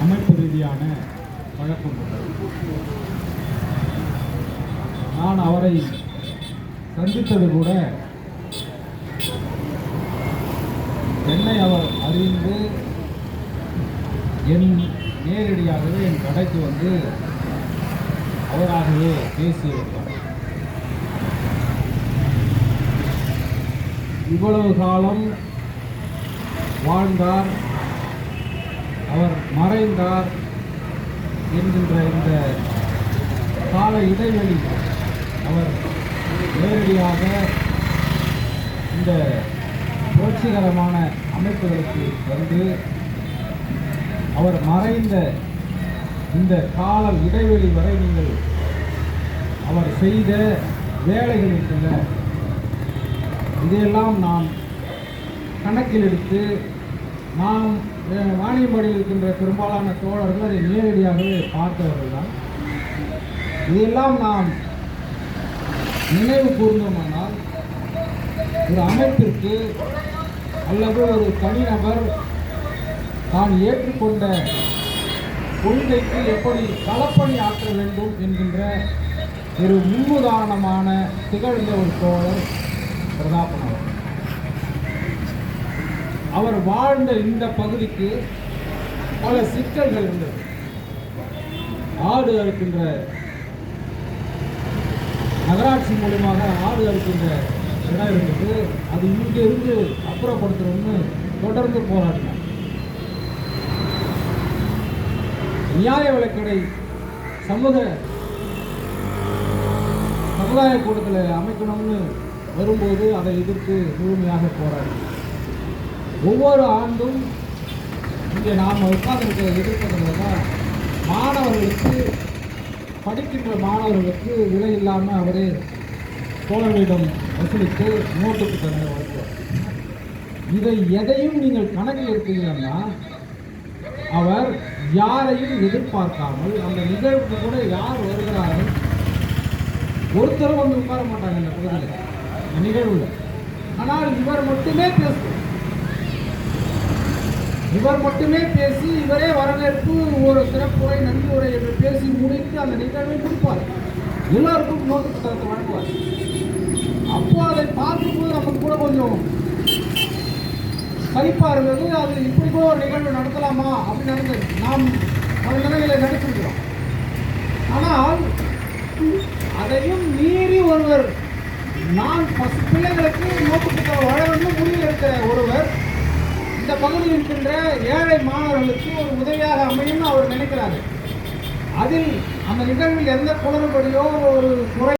அமைப்பு ரீதியான பழக்கம் நான் அவரை சந்தித்தது கூட என்னை அவர் அறிந்து என் நேரடியாகவே என் கடைக்கு வந்து அவராகவே பேசி வருவார் இவ்வளவு காலம் வாழ்ந்தார் அவர் மறைந்தார் என்கின்ற இந்த கால இடைவெளி அவர் நேரடியாக இந்த புரட்சிகரமான அமைப்புகளுக்கு வந்து அவர் மறைந்த இந்த கால இடைவெளி வரை நீங்கள் அவர் செய்த வேலைகள் இருக்கின்ற இதையெல்லாம் நாம் கணக்கில் எடுத்து நாம் வாணியம்பாடியில் இருக்கின்ற பெரும்பாலான தோழர்கள் அதை நேரடியாகவே பார்த்தவர்கள் தான் இதையெல்லாம் நாம் நினைவு கூர்ந்தோமானால் ஒரு அமைப்பிற்கு அல்லது ஒரு தனிநபர் தான் ஏற்றுக்கொண்ட கொள்கைக்கு எப்படி களப்பணி ஆற்ற வேண்டும் என்கின்ற ஒரு முன்னுதாரணமான திகழ்ந்த ஒரு தோழர் பிரதாபன் அவர் அவர் வாழ்ந்த இந்த பகுதிக்கு பல சிக்கல்கள் இருந்தது ஆடு அறுக்கின்ற நகராட்சி மூலமாக ஆடு அறுக்கின்ற இடம் இருந்தது அது இங்கிருந்து அப்புறப்படுத்தணும்னு தொடர்ந்து போராடினார். நியாய விளக்கடை சமூக சமுதாய கூட்டத்தில் அமைக்கணும்னு வரும்போது அதை எதிர்த்து முழுமையாக போராடி ஒவ்வொரு ஆண்டும் இங்கே நாம் உட்கார்ந்து எதிர்ப்பதில் மாணவர்களுக்கு படிக்கின்ற மாணவர்களுக்கு விலை இல்லாமல் அவரே தோழர்களிடம் வசூலித்து நோட்டுக்கு தன்னை வளர்த்தார் இதை எதையும் நீங்கள் கணக்கில் எடுத்தீங்கன்னா அவர் யாரையும் எதிர்பார்க்காமல் அந்த நிகழ்வுக்கு கூட யார் வருகிறார்கள்? ஒருத்தரும் வந்து உட்கார மாட்டாங்க இந்த பகுதியில். இந்த நிகழ்வுல. ஆனால் இவர் மட்டுமே பேசுவார் இவர் மட்டுமே பேசி இவரே வரவேற்பு ஒரு சிறப்புரை நன்றி உரை என்று பேசி முடித்து அந்த நிகழ்வை கொடுப்பார் எல்லாருக்கும் நோட்டு புத்தகத்தை வழங்குவார். அப்போ அதை பார்க்கும்போது நமக்கு கூட கொஞ்சம் சலிப்பா இருந்தது அது இப்படி கூட ஒரு நிகழ்வு நடத்தலாமா அப்படின்னு நடந்தது. நாம் பல நிலைகளை நடிச்சிருக்கிறோம் ஆனால் அதையும் மீறி ஒருவர் நான் பசு பிள்ளைகளுக்கு நோட்டு புத்தகம் வழங்கணும் முடிவில் இருக்கிற ஒருவர் இந்த பகுதியில் இருக்கின்ற ஏழை மாணவர்களுக்கு ஒரு உதவியாக அமையும்னு அவர் நினைக்கிறாரு. அதில் அந்த நிகழ்வில் எந்த குளறுபடியோ ஒரு குறை